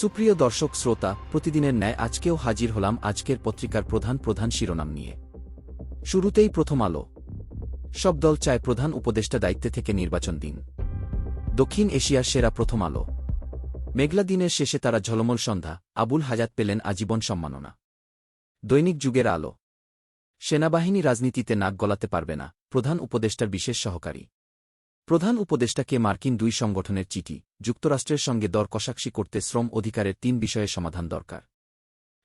সুপ্রিয় দর্শক শ্রোতা, প্রতিদিনের ন্যায় আজকেও হাজির হলাম আজকের পত্রিকার প্রধান প্রধান শিরোনাম নিয়ে। শুরুতেই প্রথম আলো। সব দল চায় প্রধান উপদেষ্টা দায়িত্বে থেকে নির্বাচন দিন। দক্ষিণ এশিয়ার সেরা প্রথম আলো। মেঘলা দিনের শেষে তারা ঝলমল সন্ধ্যা, আবুল হাজাত পেলেন আজীবন সম্মাননা। দৈনিক যুগের আলো। সেনাবাহিনী রাজনীতিতে নাক গলাতে পারবে না, প্রধান উপদেষ্টার বিশেষ সহকারী। প্রধান উপদেষ্টাকে মার্কিন দুই সংগঠনের চিঠি, যুক্তরাষ্ট্রের সঙ্গে দর কষাকষি করতে শ্রম অধিকারের তিন বিষয়ে সমাধান দরকার।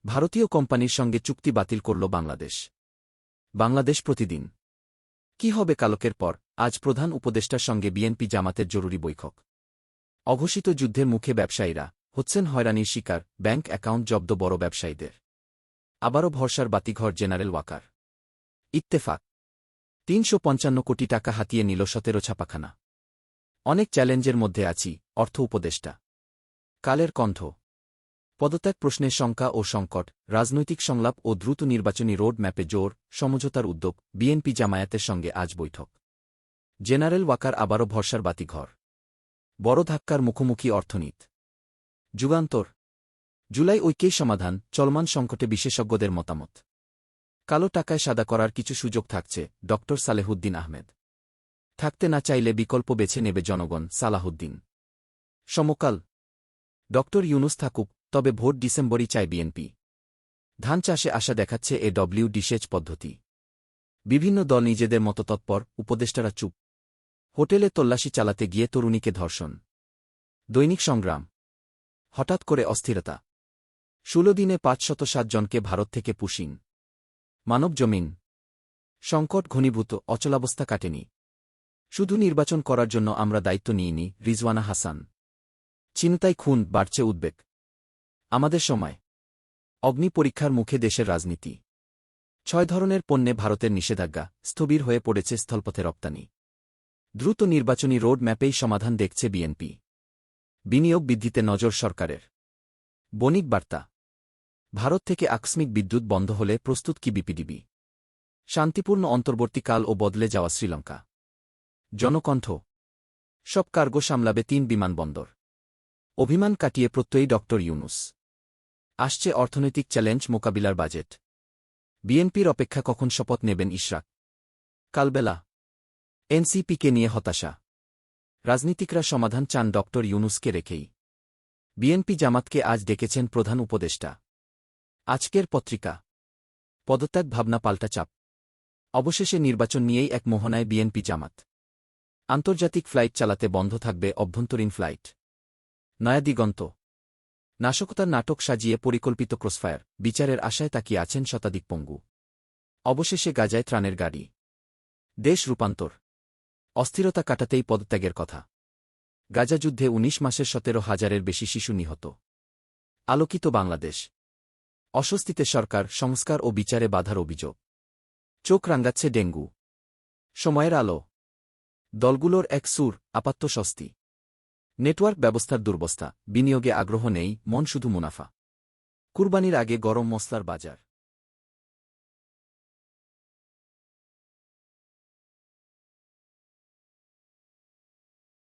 ভারতীয় কোম্পানির সঙ্গে চুক্তি বাতিল করল বাংলাদেশ। বাংলাদেশ প্রতিদিন। কি হবে কালকের পর, আজ প্রধান উপদেষ্টার সঙ্গে বিএনপি জামাতের জরুরি বৈঠক। অঘোষিত যুদ্ধের মুখে ব্যবসায়ীরা হচ্ছেন হয়রানির শিকার, ব্যাংক অ্যাকাউন্ট জব্দ বড় ব্যবসায়ীদের। আবারও ভরসার বাতিঘর জেনারেল ওয়াকার। ইত্তেফাক। তিনশো পঞ্চান্ন কোটি টাকা হাতিয়ে নিল সতেরো ছাপাখানা। অনেক চ্যালেঞ্জের মধ্যে আছি, অর্থ উপদেষ্টা। কালের কণ্ঠ। পদত্যাগ প্রশ্নের শঙ্কা ও সংকট, রাজনৈতিক সংলাপ ও দ্রুত নির্বাচনী রোড ম্যাপে জোর, সমঝোতার উদ্যোগ, বিএনপি জামায়াতের সঙ্গে আজ বৈঠক। জেনারেল ওয়াকার আবারও ভরসার বাতিঘর। বড় ধাক্কার মুখোমুখি অর্থনীত। যুগান্তর। জুলাই ঐক্যেই সমাধান, চলমান সংকটে বিশেষজ্ঞদের মতামত। কালো টাকায় সাদা করার কিছু সুযোগ থাকছে ড সালেহুদ্দিন আহমেদ। থাকতে না চাইলে বিকল্প বেছে নেবে জনগণ সালাহুদ্দিন সমকাল। ড ইউনুস থাকুক, তবে ভোট ডিসেম্বরই চায় বিএনপি। ধান চাষে আশা দেখাচ্ছে এ ডব্লিউ ডিসেচ পদ্ধতি। বিভিন্ন দল নিজেদের মতো তৎপর, উপদেষ্টারা চুপ। হোটেলে তল্লাশি চালাতে গিয়ে তরুণীকে ধর্ষণ। দৈনিক সংগ্রাম। হঠাৎ করে অস্থিরতা। ষোলো দিনে পাঁচশত সাত জনকে ভারত থেকে পুশিং মানব জমিন সংকট ঘনীভূত, অচলাবস্থা কাটেনি। শুধু নির্বাচন করার জন্য আমরা দায়িত্ব নিইনি, রিজওয়ানা হাসান। চিন্তায় খুন, বাড়ছে উদ্বেগ। আমাদের সময়। অগ্নি পরীক্ষার মুখে দেশের রাজনীতি। ছয় ধরনের পণ্যে ভারতের নিষেধাজ্ঞা, স্থবির হয়ে পড়েছে স্থলপথে রপ্তানি। দ্রুত নির্বাচনী রোড ম্যাপেই সমাধান দেখছে বিএনপি। বিনিয়োগ বৃদ্ধিতে নজর সরকারের। বণিক বার্তা। ভারত থেকে আকস্মিক বিদ্যুৎ বন্ধ হলে প্রস্তুত কি বিপিডিবি? শান্তিপূর্ণ অন্তর্বর্তীকাল ও বদলে যাওয়া শ্রীলঙ্কা। জনকণ্ঠ। সব কার্গো সামলাবে তিন বিমানবন্দর। অভিমান কাটিয়ে প্রত্যয়ী ড ইউনুস। আসছে অর্থনৈতিক চ্যালেঞ্জ মোকাবিলার বাজেট। বিএনপির অপেক্ষা কখন শপথ নেবেন ইশরাক? কালবেলা। এনসিপিকে নিয়ে হতাশা। রাজনীতিকরা সমাধান চান ড ইউনুসকে রেখেই। বিএনপি জামাতকে আজ ডেকেছেন প্রধান উপদেষ্টা। আজকের পত্রিকা। পদত্যাগ ভাবনা পাল্টা চাপ। অবশেষে নির্বাচন নিয়েই এক মোহনায় বিএনপি জামাত। আন্তর্জাতিক ফ্লাইট চালাতে বন্ধ থাকবে অভ্যন্তরীণ ফ্লাইট। নয়া দিগন্ত। নাশকতার নাটক সাজিয়ে পরিকল্পিত ক্রসফায়ার, বিচারের আশায় তাকিয়ে আছেন শতাধিক পঙ্গু। অবশেষে গাজায় ত্রাণের গাড়ি। দেশ রূপান্তর। অস্থিরতা কাটাতেই পদত্যাগের কথা। গাজা যুদ্ধে ১৯ মাসের সতেরো হাজারের বেশি শিশু নিহত। আলোকিত বাংলাদেশ। অস্বস্তিতে সরকার, সংস্কার ও বিচারে বাধার অভিযোগ। চোখ রাঙ্গাচ্ছে ডেঙ্গু। সময়ের আলো। দলগুলোর এক সুর আপাত্ত স্বস্তি নেটওয়ার্ক ব্যবস্থার দুর্বস্থা, বিনিয়োগে আগ্রহ নেই, মন শুধু মুনাফা। কুরবানির আগে গরম মশলার বাজার।